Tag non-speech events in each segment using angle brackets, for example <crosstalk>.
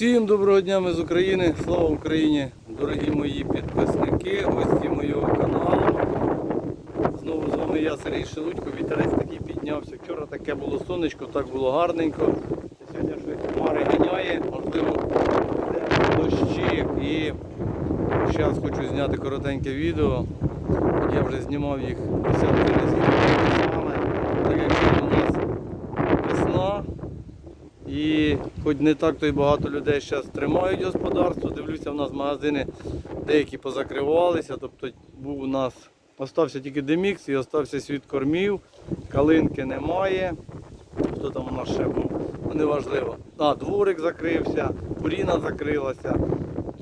Всім доброго дня, ми з України. Слава Україні! Дорогі мої підписники, гості моєго каналу. Знову з вами я, Сергій Шелудько. Вітерець такий піднявся. Вчора таке було сонечко, так було гарненько. Сьогодні щось хмари ганяє, можливо, дощик. І зараз хочу зняти коротеньке відео. Я вже знімав їх десятки разів. Так як сьогодні у нас весна. І хоч не так то й багато людей зараз тримають господарство, дивлюся, в нас магазини деякі позакривалися. Тобто був у нас остався тільки демікс і остався світ кормів, калинки немає. Хто там у нас ще був? Ну, Неважливо. А, дворик закрився, куріна закрилася.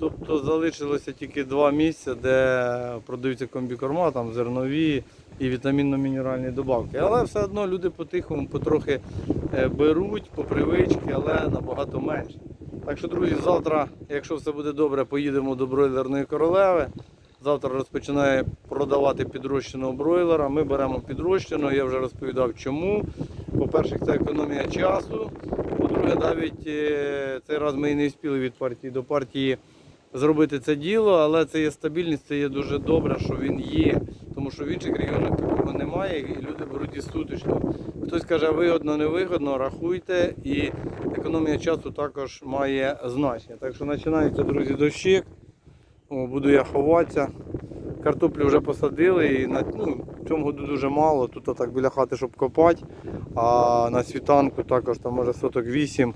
Тобто залишилося тільки два місця, де продаються комбікорма, там зернові і вітамінно-мінеральні добавки. Але все одно люди по-тихому потрохи е, беруть по привичці, але набагато менше. Так що, друзі, завтра, якщо все буде добре, поїдемо до бройлерної королеви. Завтра розпочинає продавати підрощеного бройлера. Ми беремо підрощеного, я вже розповідав чому. По-перше, це економія часу. По-друге, навіть е, цей раз ми і не встигли від партії до партії зробити це діло, але це є стабільність, це є дуже добре, що він є. Тому що в інших регіонах такого немає, і люди беруть і суточно. Хтось каже, вигодно, невигодно, рахуйте, і економія часу також має значення. Так що починається, друзі, дощик. Буду я ховатися. Картоплю вже посадили і на, ну, в цьому году дуже мало. Тут так біля хати, щоб копати. А на світанку також там може соток 8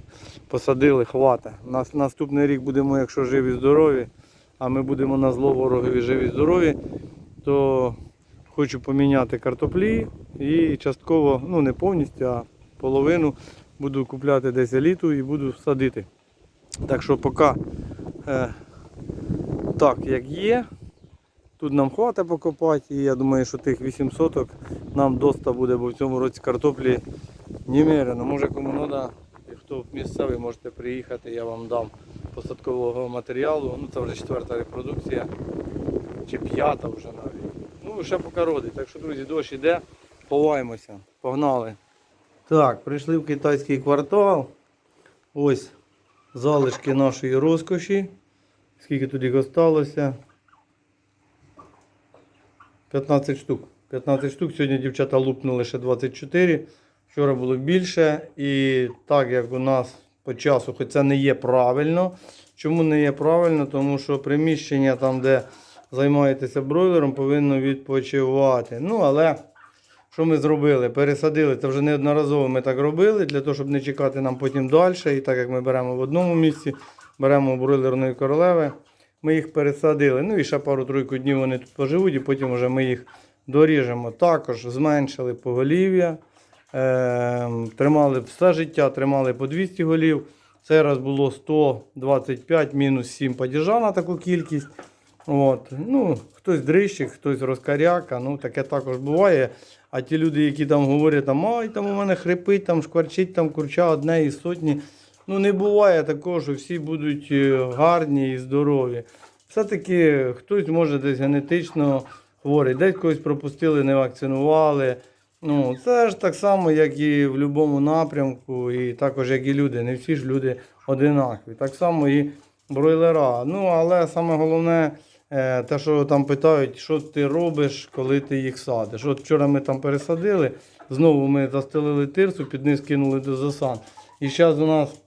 посадили, хвата. Нас, наступний рік будемо, якщо живі здорові, а ми будемо на зло ворогові живі здорові, то хочу поміняти картоплі і частково, ну не повністю, а половину буду купляти десь еліту і буду садити. Так що поки е, так, як є. Тут нам хватить покопати, і я думаю, що тих 8 соток нам доста буде, бо в цьому році картоплі немерено. Може кому треба, хто місцевий, можете приїхати, я вам дам посадкового матеріалу. Ну це вже четверта репродукція, чи п'ята вже навіть. Ну, ще поки родить. Так що, друзі, дощ іде, ховаємося. Погнали. Так, прийшли в китайський квартал. Ось залишки нашої розкоші. Скільки тут їх осталося? 15 штук. 15 штук. Сьогодні дівчата лупнули ще 24. Вчора було більше. І так як у нас по часу, хоч це не є правильно. Чому не є правильно? Тому що приміщення там, де займаєтеся бройлером, повинно відпочивати. Ну, але що ми зробили? Пересадили. Це вже неодноразово ми так робили, для того, щоб не чекати нам потім далі. І так як ми беремо в одному місці, беремо бройлерної королеви. Ми їх пересадили. Ну і ще пару-тройку днів вони тут поживуть, і потім вже ми їх доріжемо. Також зменшили поголів'я. Ем, тримали все життя, тримали по 200 голів. Цей раз було 125 мінус 7 падіжа на таку кількість. От. Ну, хтось дрищик, хтось розкаряка, ну таке також буває. А ті люди, які там говорять, там, ай, там у мене хрипить, там шкварчить, там курча одне із сотні. Ну не буває такого, що всі будуть е, гарні і здорові. Все-таки хтось може десь генетично хворий, десь когось пропустили, не вакцинували. Ну, це ж так само, як і в будь-якому напрямку, і також як і люди. Не всі ж люди одинакові. Так само і бройлера. Ну, але саме головне, те, що там питають, що ти робиш, коли ти їх садиш. От вчора ми там пересадили, знову ми застелили тирсу, під низ кинули до засан. І зараз у нас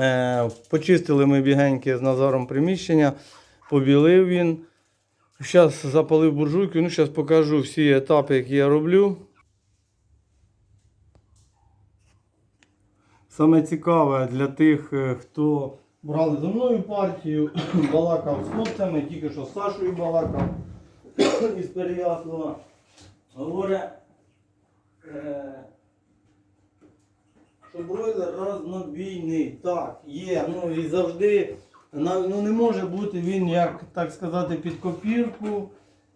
е, почистили ми бігеньке з Назаром приміщення, побілив він. Зараз запалив буржуйку, ну зараз покажу всі етапи, які я роблю. Саме цікаве для тих, е, хто брали за мною партію, <coughs> балакав з хлопцями, тільки що з Сашою балакав <coughs> із Переяслава. Говорить, е, що бройлер разнобійний. Так, є. Ну і завжди ну, не може бути він, як так сказати, під копірку.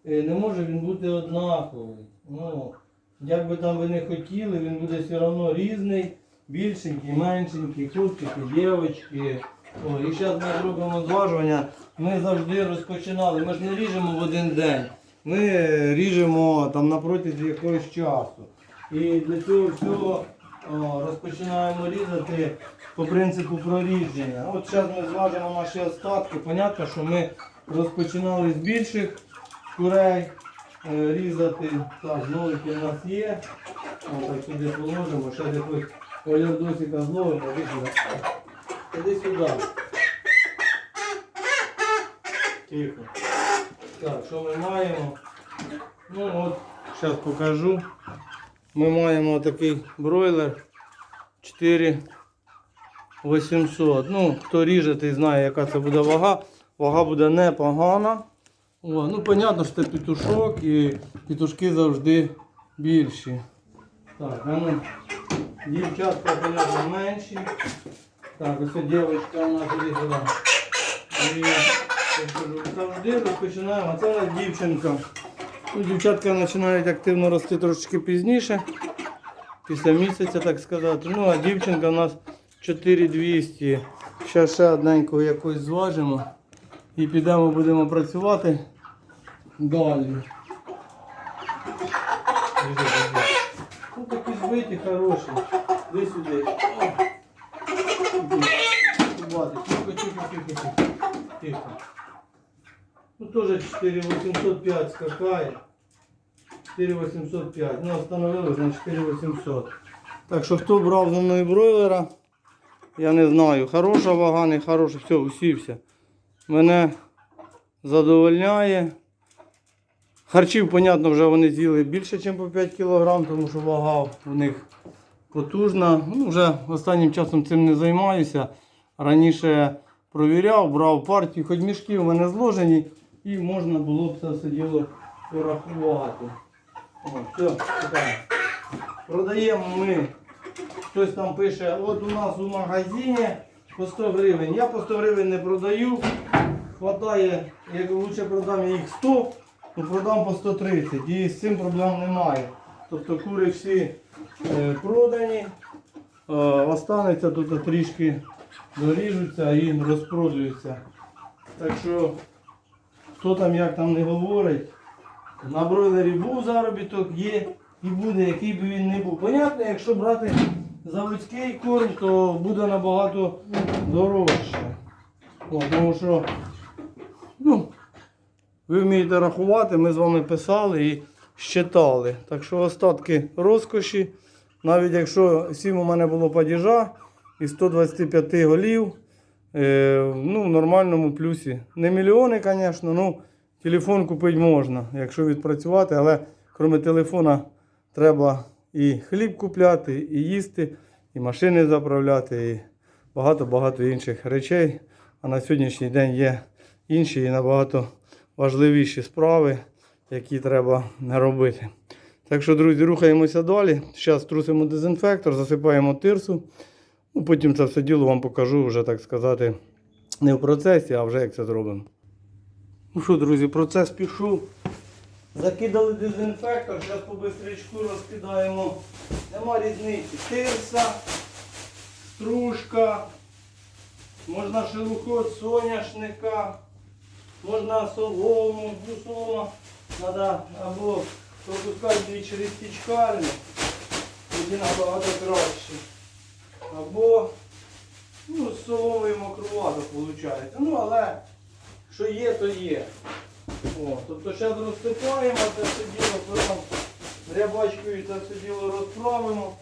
е, Не може він бути однаковий. Ну, як би там ви не хотіли, він буде все одно різний, більшенький, меншенький, хлопчики, дівчатки. О, і зараз ми зробимо зважування. Ми завжди розпочинали. Ми ж не ріжемо в один день. Ми ріжемо там на якогось часу. І для цього всього О, розпочинаємо різати по принципу прорідження. От зараз ми зважимо наші остатки. Понятно, що ми розпочинали з більших курей е, різати. Так, нолики у нас є. О, так сюди положимо. Ще якось олярдосика зловимо. Сюди. Іди сюди. Тихо. Так, що ми маємо? Ну от, зараз покажу. Ми маємо такий бройлер 4800. Ну, хто ріже, той знає, яка це буде вага. Вага буде непогана. О, ну, понятно, що це петушок і петушки завжди більші. Так, а ну, дівчатка, понятно, менші. Так, ось дівчинка у нас іде. І завжди розпочинаємо. А це у нас дівчинка. Ну, дівчатка починають активно рости трошечки пізніше, після місяця, так сказати. Ну, а дівчинка у нас 4200. Ще ще одненького якось зважимо. І підемо, будемо працювати далі. Ну такі збиті хороші. Іди сюди. Тихо, тихо, тихо, тихо. Тихо. Ну тоже 4805 скакає. 4805. Ну, встановили на 4800. Так що хто брав за мною бройлера, я не знаю. Хороша вага, не хороша. Все, усівся. Мене задовольняє. Харчів, понятно, вже вони з'їли більше, ніж по 5 кг, тому що вага у них потужна. Ну, вже останнім часом цим не займаюся. Раніше провіряв, брав партію, хоч мішки у мене зложені, і можна було б це все діло порахувати. Все. Продаємо ми. Хтось там пише, от у нас у магазині по 100 гривень. Я по 100 гривень не продаю. Хватає, як лучше продам їх 100, то продам по 130. І з цим проблем немає. Тобто кури всі продані. Е, останеться тут трішки доріжуться і розпродаються. Так що, хто там як там не говорить, на бройлері був заробіток, є і буде, який би він не був. Понятно, якщо брати заводський корм, то буде набагато дорожче. О, тому що, ну, ви вмієте рахувати, ми з вами писали і щитали. Так що остатки розкоші, навіть якщо сім у мене було падіжа і 125 голів, е, ну, в нормальному плюсі. Не мільйони, звісно, ну, телефон купити можна, якщо відпрацювати, але крім телефона треба і хліб купляти, і їсти, і машини заправляти, і багато-багато інших речей. А на сьогоднішній день є інші і набагато важливіші справи, які треба робити. Так що, друзі, рухаємося далі. Зараз трусимо дезінфектор, засипаємо тирсу. Ну, потім це все діло вам покажу, вже так сказати, не в процесі, а вже як це зробимо. Ну що, друзі, процес пішов. Закидали дезінфектор, зараз по бистрячку розкидаємо. Нема різниці. Тирса, стружка, можна шелуху від соняшника, можна солому, солома треба або пропускати дві через стічкарню, тоді набагато краще. Або ну, з соломою мокрувато виходить. Ну, але що є, то є. О, тобто зараз розсипаємо це все діло, потім рябачкою це все діло розправимо.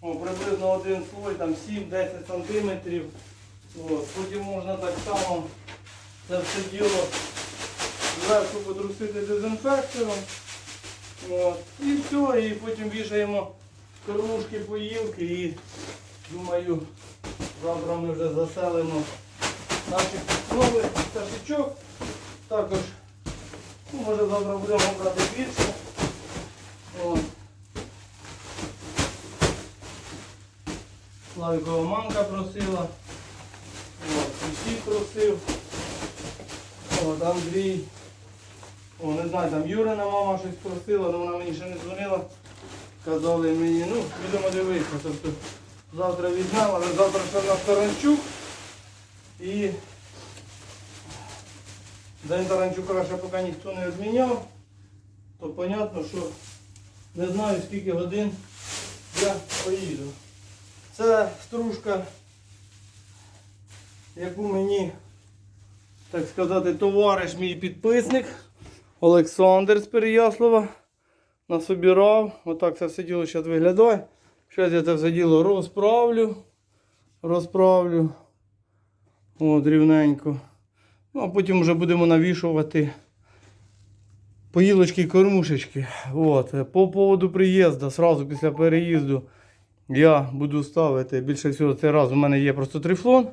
О, приблизно один слой, там 7-10 сантиметрів. От, потім можна так само це все діло зверху подрусити дезінфектором. От, і все, і потім вішаємо кормушки, поїлки і думаю, завтра ми вже заселимо наших нових пташечок. Також, ну, може завтра будемо брати більше. От. Славікова мамка просила. От, Сусід просив. От, Андрій. О, не знаю, там Юрина мама щось просила, але вона мені ще не дзвонила. Казали мені, ну, будемо дивитися. Тобто завтра візьмемо, але завтра ще на Таранчук. І День Таранчука ще поки ніхто не відміняв, то понятно, що не знаю скільки годин я поїду. Це стружка, яку мені, так сказати, товариш мій підписник Олександр з Переяслава насобирав. Отак це все діло зараз виглядає. Зараз я це все діло розправлю. Розправлю. От, рівненько. Ну, а потім вже будемо навішувати поїлочки і кормушечки. От. По поводу приїзду, сразу після переїзду я буду ставити. Більше всього цей раз у мене є просто трифлон.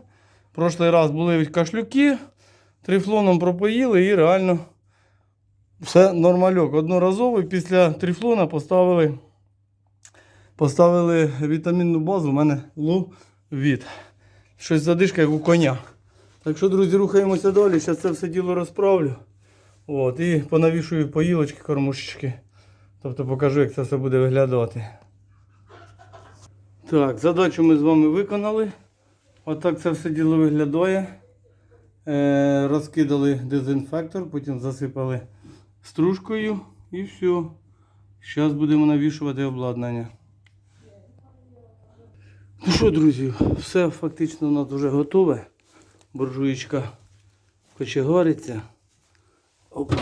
Прошлий раз були кашлюки. Трифлоном пропоїли і реально все нормальок. Одноразово після трифлона поставили, поставили вітамінну базу. У мене лувіт. Щось задишка, як у коня. Так що, друзі, рухаємося далі. Зараз це все діло розправлю. От, і понавішую поїлочки, кормушечки. Тобто покажу, як це все буде виглядати. Так, задачу ми з вами виконали. Отак це все діло виглядає. Е, розкидали дезінфектор, потім засипали стружкою і все. Зараз будемо навішувати обладнання. Ну що, друзі, все фактично у нас вже готове. Буржуєчка кочегариться. Опа.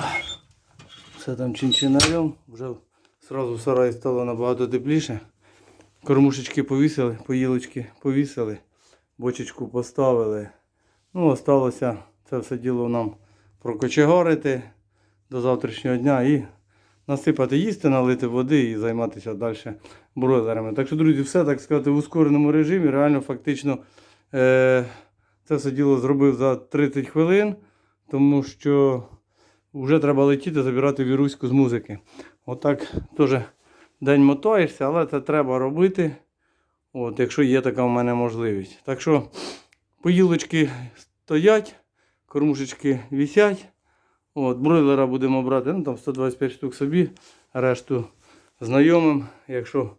Все там чинчинарем. Вже сразу в сараї стало набагато тепліше. Кормушечки повісили, поїлочки повісили, бочечку поставили. Ну, осталося це все діло нам прокочегарити до завтрашнього дня і насипати їсти, налити води і займатися далі бройлерами. Так що, друзі, все так сказати в ускореному режимі. Реально, фактично, е- це все діло зробив за 30 хвилин, тому що вже треба летіти, забирати віруську з музики. Отак теж день мотаєшся, але це треба робити. От, якщо є така в мене можливість. Так що поїлочки стоять, кормушечки висять. От, бройлера будемо брати, ну там 125 штук собі, решту знайомим, якщо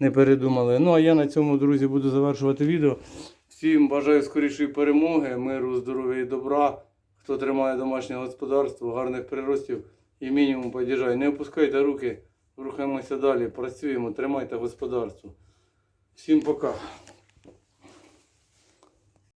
не передумали. Ну а я на цьому, друзі, буду завершувати відео. Всім бажаю скорішої перемоги, миру, здоров'я і добра. Хто тримає домашнє господарство, гарних приростів і мінімум подіжай. Не опускайте руки, рухаємося далі, працюємо, тримайте господарство. Всім пока.